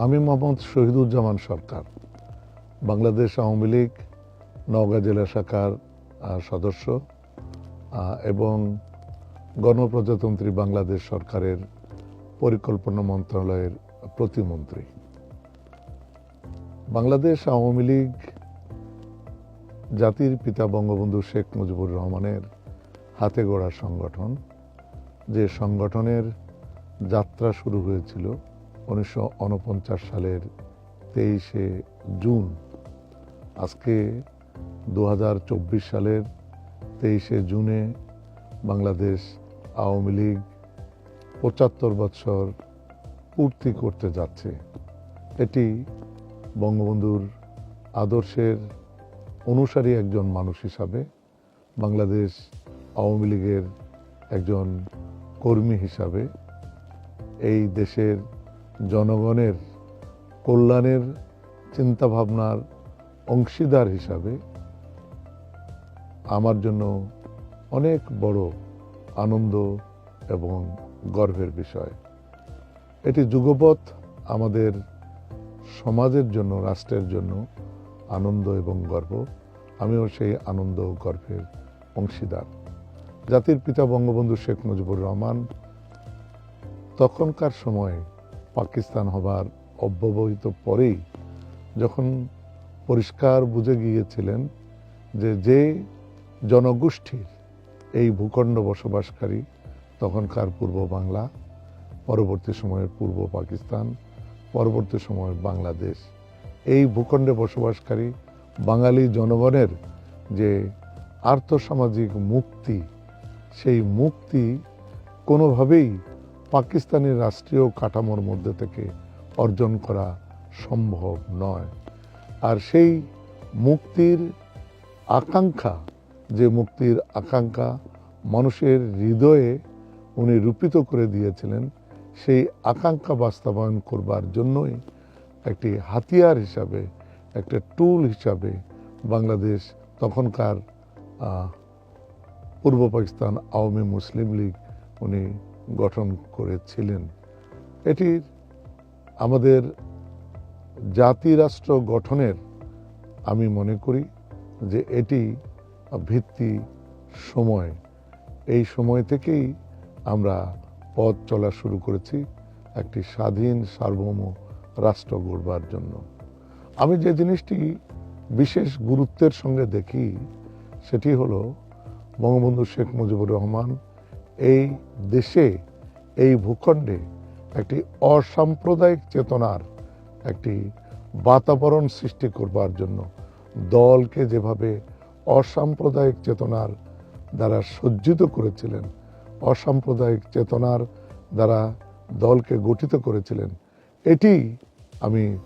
আমি মোহাম্মদ শহীদুজ্জামান সরকার, বাংলাদেশ আওয়ামী লীগ, নওগাঁ জেলা শাখার সদস্য এবং গণপ্রজাতন্ত্রী বাংলাদেশ সরকারের পরিকল্পনা মন্ত্রণালয়ের প্রতিমন্ত্রী। বাংলাদেশ আওয়ামী লীগ জাতির পিতা বঙ্গবন্ধু শেখ মুজিবুর রহমানের হাতে গড়া সংগঠন, যে সংগঠনের যাত্রা শুরু হয়েছিল উনিশশো উনপঞ্চাশ সালের তেইশে জুন। আজকে দু হাজার চব্বিশ সালের তেইশে জুনে বাংলাদেশ আওয়ামী লীগ পঁচাত্তর বৎসর পূর্তি করতে যাচ্ছে। এটি বঙ্গবন্ধুর আদর্শের অনুসারী একজন মানুষ হিসাবে বাংলাদেশ আওয়ামী লীগের একজন কর্মী হিসাবে এই দেশের জনগণের কল্যাণের চিন্তাভাবনার অংশীদার হিসাবে আমার জন্য অনেক বড় আনন্দ এবং গর্বের বিষয়। এটি যুগপথ আমাদের সমাজের জন্য, রাষ্ট্রের জন্য আনন্দ এবং গর্ব। আমিও সেই আনন্দ ও গর্বের অংশীদার। জাতির পিতা বঙ্গবন্ধু শেখ মুজিবুর রহমান তখনকার সময়ে পাকিস্তান হবার অব্যবহিত পরেই যখন পরিষ্কার বুঝে গিয়েছিলেন যে যে জনগোষ্ঠীর এই ভূখণ্ড বসবাসকারী, তখনকার পূর্ব বাংলা, পরবর্তী সময়ের পূর্ব পাকিস্তান, পরবর্তী সময়ের বাংলাদেশ, এই ভূখণ্ডে বসবাসকারী বাঙালি জনগণের যে আর্থসামাজিক মুক্তি, সেই মুক্তি কোনোভাবেই পাকিস্তানি রাষ্ট্রীয় কাঠামোর মধ্যে থেকে অর্জন করা সম্ভব নয়। আর সেই মুক্তির আকাঙ্ক্ষা, যে মুক্তির আকাঙ্ক্ষা মানুষের হৃদয়ে উনি রূপিত করে দিয়েছিলেন, সেই আকাঙ্ক্ষা বাস্তবায়ন করবার জন্যই একটি হাতিয়ার হিসাবে, একটা টুল হিসাবে বাংলাদেশ তখনকার পূর্ব পাকিস্তান আওয়ামী মুসলিম লীগ উনি গঠন করেছিলেন। এটির আমাদের জাতি রাষ্ট্র গঠনের আমি মনে করি যে এটি ভিত্তি সময়। এই সময় থেকেই আমরা পথ চলা শুরু করেছি একটি স্বাধীন সার্বভৌম রাষ্ট্র গড়বার জন্য। আমি যে জিনিসটি বিশেষ গুরুত্বের সঙ্গে দেখি, সেটি হলো বঙ্গবন্ধু শেখ মুজিবুর রহমান এই দেশে, এই ভূখণ্ডে একটি অসাম্প্রদায়িক চেতনার একটি বাতাবরণ সৃষ্টি করবার জন্য দলকে যেভাবে অসাম্প্রদায়িক চেতনার দ্বারা সজ্জিত করেছিলেন, অসাম্প্রদায়িক চেতনার দ্বারা দলকে গঠিত করেছিলেন, এটি আমি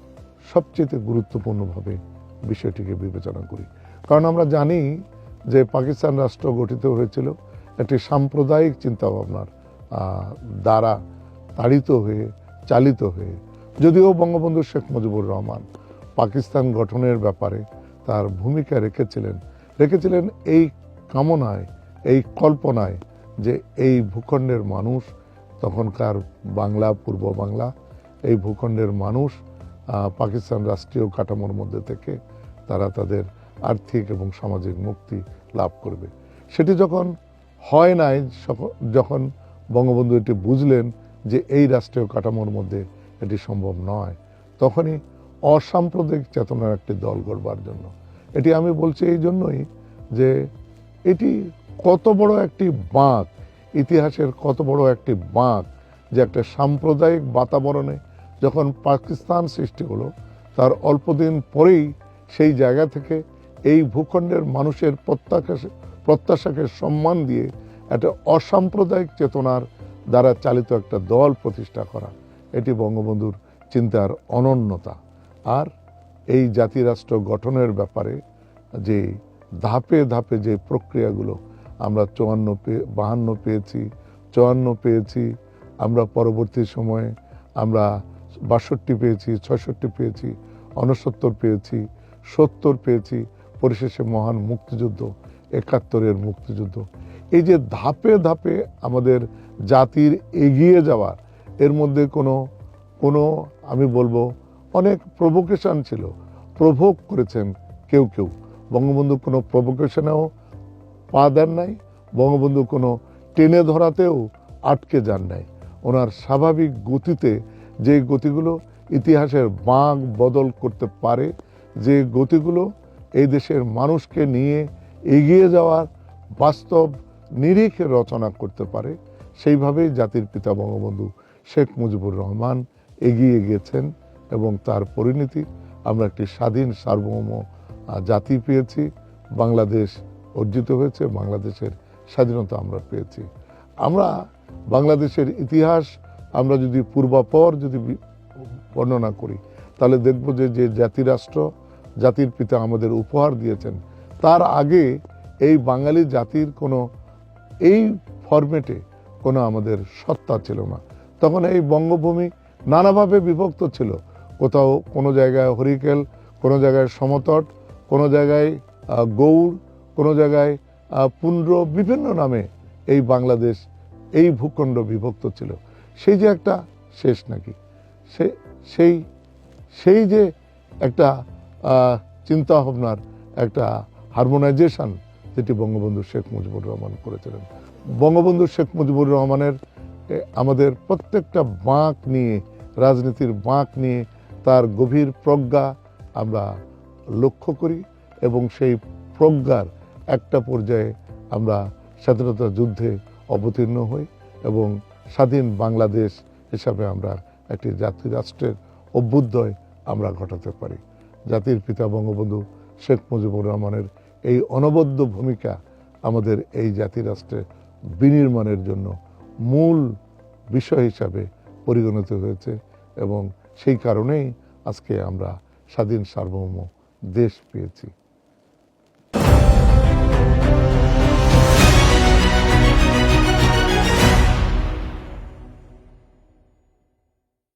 সবচেয়ে গুরুত্বপূর্ণভাবে বিষয়টিকে বিবেচনা করি। কারণ আমরা জানি যে পাকিস্তান রাষ্ট্র গঠিত হয়েছিল একটি সাম্প্রদায়িক চিন্তাভাবনার দ্বারা তাড়িত হয়ে, চালিত হয়ে, যদিও বঙ্গবন্ধু শেখ মুজিবুর রহমান পাকিস্তান গঠনের ব্যাপারে তার ভূমিকা রেখেছিলেন রেখেছিলেন এই কামনায়, এই কল্পনায় যে এই ভূখণ্ডের মানুষ, তখনকার বাংলা, পূর্ব বাংলা, এই ভূখণ্ডের মানুষ পাকিস্তান রাষ্ট্রীয় কাঠামোর মধ্যে থেকে তারা তাদের আর্থিক এবং সামাজিক মুক্তি লাভ করবে। সেটি যখন হয় নাই যখন বঙ্গবন্ধু এটি বুঝলেন যে এই রাষ্ট্রীয় কাঠামোর মধ্যে এটি সম্ভব নয়, তখনই অসাম্প্রদায়িক চেতনার একটি দল গড়বার জন্য। এটি আমি বলছি এই জন্যই যে এটি কত বড় একটি বাঁক, ইতিহাসের কত বড় একটি বাঁক যে একটা সাম্প্রদায়িক বাতাবরণে যখন পাকিস্তান সৃষ্টি হলো, তার অল্পদিন পরেই সেই জায়গা থেকে এই ভূখণ্ডের মানুষের প্রত্যাশা প্রত্যাশাকে সম্মান দিয়ে একটা অসাম্প্রদায়িক চেতনার দ্বারা চালিত একটা দল প্রতিষ্ঠা করা। এটি বঙ্গবন্ধুর চিন্তার অনন্যতা। আর এই জাতিরাষ্ট্র গঠনের ব্যাপারে যে ধাপে ধাপে যে প্রক্রিয়াগুলো, আমরা চুয়ান্ন পেয়ে বাহান্ন পেয়েছি, চুয়ান্ন পেয়েছি, আমরা পরবর্তী সময়ে আমরা বাষট্টি পেয়েছি, ছয়ষট্টি পেয়েছি, অনসত্তর পেয়েছি, সত্তর পেয়েছি, পরিশেষে মহান মুক্তিযুদ্ধ একাত্তরের মুক্তিযুদ্ধ। এই যে ধাপে ধাপে আমাদের জাতির এগিয়ে যাওয়া এর মধ্যে কোনো কোনো, আমি বলব, অনেক প্রভোকেশন ছিল। প্রভোগ করেছেন কেউ কেউ। বঙ্গবন্ধু কোনো প্রভোকেশনেও পা দেন নাই। বঙ্গবন্ধু কোনো টেনে ধরাতেও আটকে যান নাই। ওনার স্বাভাবিক গতিতে যে গতিগুলো ইতিহাসের বাঁক বদল করতে পারে, যে গতিগুলো এই দেশের মানুষকে নিয়ে এগিয়ে যাওয়ার বাস্তব নিরিখে রচনা করতে পারে, সেইভাবেই জাতির পিতা বঙ্গবন্ধু শেখ মুজিবুর রহমান এগিয়ে গেছেন এবং তার পরিণতি আমরা একটি স্বাধীন সার্বভৌম জাতি পেয়েছি। বাংলাদেশ অর্জিত হয়েছে, বাংলাদেশের স্বাধীনতা আমরা পেয়েছি। আমরা বাংলাদেশের ইতিহাস আমরা যদি পূর্বাপর যদি বর্ণনা করি, তাহলে দেখব যে যে জাতিরাষ্ট্র জাতির পিতা আমাদের উপহার দিয়েছেন তার আগে এই বাঙালি জাতির কোনো এই ফরম্যাটে কোনো আমাদের সত্তা ছিল না। তখন এই বঙ্গভূমি নানাভাবে বিভক্ত ছিল। কোথাও কোনো জায়গায় হরিকেল কোনো জায়গায় সমতট কোনো জায়গায় গৌড় কোনো জায়গায় পুন্ড্র বিভিন্ন নামে এই বাংলাদেশ এই ভূখণ্ড বিভক্ত ছিল। সেই যে একটা শেষ নাকি? সে সেই সেই যে একটা আহ, চিন্তা ভাবনার একটা হারমোনাইজেশন যেটি বঙ্গবন্ধু শেখ মুজিবুর রহমান করেছিলেন। বঙ্গবন্ধু শেখ মুজিবুর রহমানের আমাদের প্রত্যেকটা বাঁক নিয়ে, রাজনীতির বাঁক নিয়ে তার গভীর প্রজ্ঞা আমরা লক্ষ্য করি এবং সেই প্রজ্ঞার একটা পর্যায়ে আমরা স্বাধীনতা যুদ্ধে অবতীর্ণ হই এবং স্বাধীন বাংলাদেশ হিসাবে আমরা একটি জাতি রাষ্ট্রের অভ্যুদয় আমরা ঘটাতে পারি। জাতির পিতা বঙ্গবন্ধু শেখ মুজিবুর রহমানের এই অনবদ্য ভূমিকা আমাদের এই জাতিরাষ্ট্রে বিনির্মাণের জন্য মূল বিষয় হিসাবে পরিগণিত হয়েছে এবং সেই কারণেই আজকে আমরা স্বাধীন সার্বভৌম দেশ পেয়েছি।